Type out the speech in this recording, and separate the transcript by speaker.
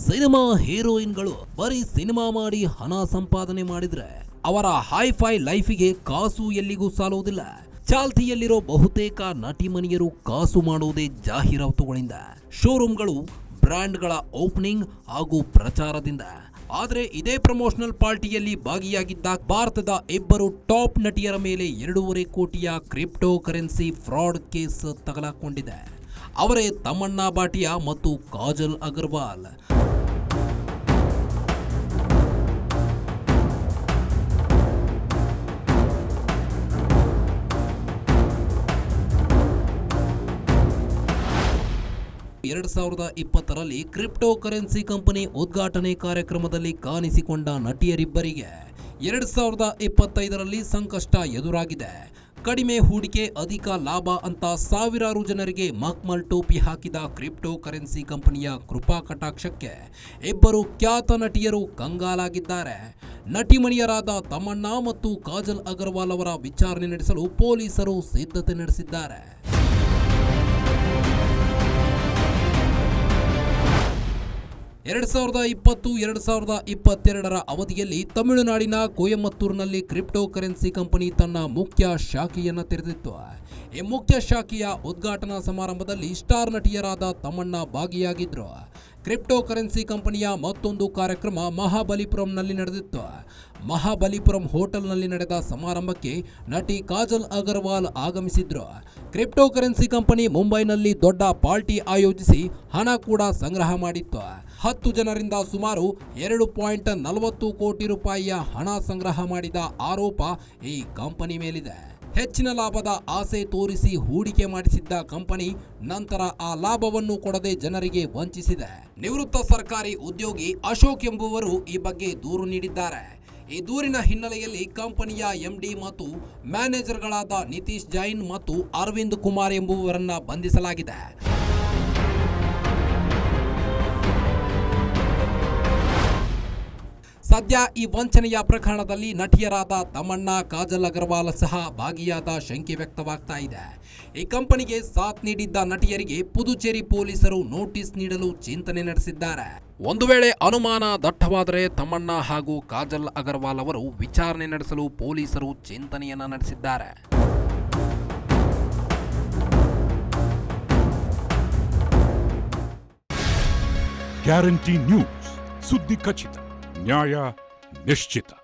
Speaker 1: Cinema ಹೀರೋಯಿನ್ಗಳು ಬರೀ cinema ಮಾಡಿ ಹಣ ಸಂಪಾದನೆ ಮಾಡಿದ್ರೆ ಅವರ ಹೈ ಹೈಫೈ ಲೈಫಿಗೆ ಕಾಸು ಎಲ್ಲಿಗೂ ಸಾಲೋದಿಲ್ಲ ಚಾಲ್ತಿಯಲ್ಲಿರೋ ಬಹುತೇಕ ನಟಿಮಣಿಯರು ಕಾಸು ಮಾಡುವುದೇ ಜಾಹೀರಾತುಗಳಿಂದ. ಶೋರೂಮ್ಗಳು ಬ್ರ್ಯಾಂಡ್ಗಳ ಓಪನಿಂಗ್ ಹಾಗೂ ಪ್ರಚಾರದಿಂದ. ಆದರೆ ಇದೇ ಪ್ರಮೋಷನಲ್ ಪಾರ್ಟಿಯಲ್ಲಿ ಭಾಗಿಯಾಗಿದ್ದ ಭಾರತದ ಇಬ್ಬರು ಟಾಪ್ ನಟಿಯರ ಮೇಲೆ ಎರಡೂವರೆ ಕೋಟಿಯ ಕ್ರಿಪ್ಟೋ ಕರೆನ್ಸಿ ಫ್ರಾಡ್ ಕೇಸ್ ತಗಲಾಕೊಂಡಿದೆ. ಅವರೇ ತಮನ್ನಾ ಬಾಟಿಯಾ ಮತ್ತು ಕಾಜಲ್ ಅಗರ್ವಾಲ್. ಎರಡ್ ಸಾವಿರದ ಇಪ್ಪತ್ತರಲ್ಲಿ ಕ್ರಿಪ್ಟೋ ಕರೆನ್ಸಿ ಕಂಪನಿ ಉದ್ಘಾಟನೆ ಕಾರ್ಯಕ್ರಮದಲ್ಲಿ ಕಾಣಿಸಿಕೊಂಡ ನಟಿಯರಿಬ್ಬರಿಗೆ ಎರಡು ಸಾವಿರದ ಇಪ್ಪತ್ತೈದರಲ್ಲಿ ಸಂಕಷ್ಟ ಎದುರಾಗಿದೆ. ಕಡಿಮೆ ಹೂಡಿಕೆ, ಅಧಿಕ ಲಾಭ ಅಂತ ಸಾವಿರಾರು ಜನರಿಗೆ ಮಕ್ಮಲ್ ಟೋಪಿ ಹಾಕಿದ ಕ್ರಿಪ್ಟೋ ಕರೆನ್ಸಿ ಕಂಪನಿಯ ಕೃಪಾ ಕಟಾಕ್ಷಕ್ಕೆ ಇಬ್ಬರು ಖ್ಯಾತ ನಟಿಯರು ಕಂಗಾಲಾಗಿದ್ದಾರೆ. ನಟಿಮಣಿಯರಾದ ತಮ್ಮಣ್ಣ ಮತ್ತು ಕಾಜಲ್ ಅಗರ್ವಾಲ್ ಅವರ ವಿಚಾರಣೆ ನಡೆಸಲು ಪೊಲೀಸರು ಸಿದ್ಧತೆ ನಡೆಸಿದ್ದಾರೆ. ಎರಡ್ ಸಾವಿರದ ಇಪ್ಪತ್ತು, ಎರಡು ಸಾವಿರದ ಇಪ್ಪತ್ತೆರಡರ ಅವಧಿಯಲ್ಲಿ ತಮಿಳುನಾಡಿನ ಕೊಯಮತ್ತೂರಿನಲ್ಲಿ ಕ್ರಿಪ್ಟೋ ಕರೆನ್ಸಿ ಕಂಪನಿ ತನ್ನ ಮುಖ್ಯ ಶಾಖೆಯನ್ನು ತೆರೆದಿತ್ತು. ಈ ಮುಖ್ಯ ಶಾಖೆಯ ಉದ್ಘಾಟನಾ ಸಮಾರಂಭದಲ್ಲಿ ಸ್ಟಾರ್ ನಟಿಯರಾದ ತಮ್ಮಣ್ಣ ಭಾಗಿಯಾಗಿದ್ದರು ಕ್ರಿಪ್ಟೋ ಕರೆನ್ಸಿ ಕಂಪನಿಯ ಮತ್ತೊಂದು ಕಾರ್ಯಕ್ರಮ ಮಹಾಬಲಿಪುರಂನಲ್ಲಿ ನಡೆದಿತ್ತು. ಮಹಾಬಲಿಪುರಂ ಹೋಟೆಲ್ನಲ್ಲಿ ನಡೆದ ಸಮಾರಂಭಕ್ಕೆ ನಟಿ ಕಾಜಲ್ ಅಗರ್ವಾಲ್ ಆಗಮಿಸಿದ್ರು. ಕ್ರಿಪ್ಟೋ ಕರೆನ್ಸಿ ಕಂಪನಿ ಮುಂಬೈನಲ್ಲಿ ದೊಡ್ಡ ಪಾರ್ಟಿ ಆಯೋಜಿಸಿ ಹಣ ಕೂಡ ಸಂಗ್ರಹ ಮಾಡಿತ್ತು. ಹತ್ತು ಜನರಿಂದ ಸುಮಾರು ಎರಡು ಪಾಯಿಂಟ್ ನಲವತ್ತು ಕೋಟಿ ರೂಪಾಯಿಯ ಹಣ ಸಂಗ್ರಹ ಮಾಡಿದ ಆರೋಪ ಈ ಕಂಪನಿ ಮೇಲಿದೆ. ಹೆಚ್ಚಿನ ಲಾಭದ ಆಸೆ ತೋರಿಸಿ ಹೂಡಿಕೆ ಮಾಡಿಸಿದ್ದ ಕಂಪನಿ ನಂತರ ಆ ಲಾಭವನ್ನು ಕೊಡದೆ ಜನರಿಗೆ ವಂಚಿಸಿದೆ. ನಿವೃತ್ತ ಸರ್ಕಾರಿ ಉದ್ಯೋಗಿ ಅಶೋಕ್ ಎಂಬುವರು ಈ ಬಗ್ಗೆ ದೂರು ನೀಡಿದ್ದಾರೆ. ಈ ದೂರಿನ ಹಿನ್ನೆಲೆಯಲ್ಲಿ ಕಂಪನಿಯ ಎಂಡಿ ಮತ್ತು ಮ್ಯಾನೇಜರ್ಗಳಾದ ನಿತೀಶ್ ಜೈನ್ ಮತ್ತು ಅರವಿಂದ್ ಕುಮಾರ್ ಎಂಬುವರನ್ನ ಬಂಧಿಸಲಾಗಿದೆ. ಸದ್ಯ ಈ ವಂಚನೆಯ ಪ್ರಕರಣದಲ್ಲಿ ನಟಿಯರಾದ ತಮಣ್ಣ ಕಾಜಲ್ ಅಗರ್ವಾಲ್ ಸಹ ಭಾಗಿಯಾದ ಶಂಕೆ ವ್ಯಕ್ತವಾಗ್ತಾ ಇದೆ. ಈ ಕಂಪನಿಗೆ ಸಾಥ್ ನೀಡಿದ್ದ ನಟಿಯರಿಗೆ ಪುದುಚೇರಿ ಪೊಲೀಸರು ನೋಟಿಸ್ ನೀಡಲು ಚಿಂತನೆ ನಡೆಸಿದ್ದಾರೆ. ಒಂದು ವೇಳೆ ಅನುಮಾನ ದಟ್ಟವಾದರೆ ತಮ್ಮಣ್ಣ ಹಾಗೂ ಕಾಜಲ್ ಅಗರ್ವಾಲ್ ಅವರು ವಿಚಾರಣೆ ನಡೆಸಲು ಪೊಲೀಸರು ಚಿಂತನೆಯನ್ನ ನಡೆಸಿದ್ದಾರೆ.
Speaker 2: ಗ್ಯಾರಂಟಿ ನ್ಯೂಸ್ ಸುದ್ದಿ ಖಚಿತ. Дня я не считаю.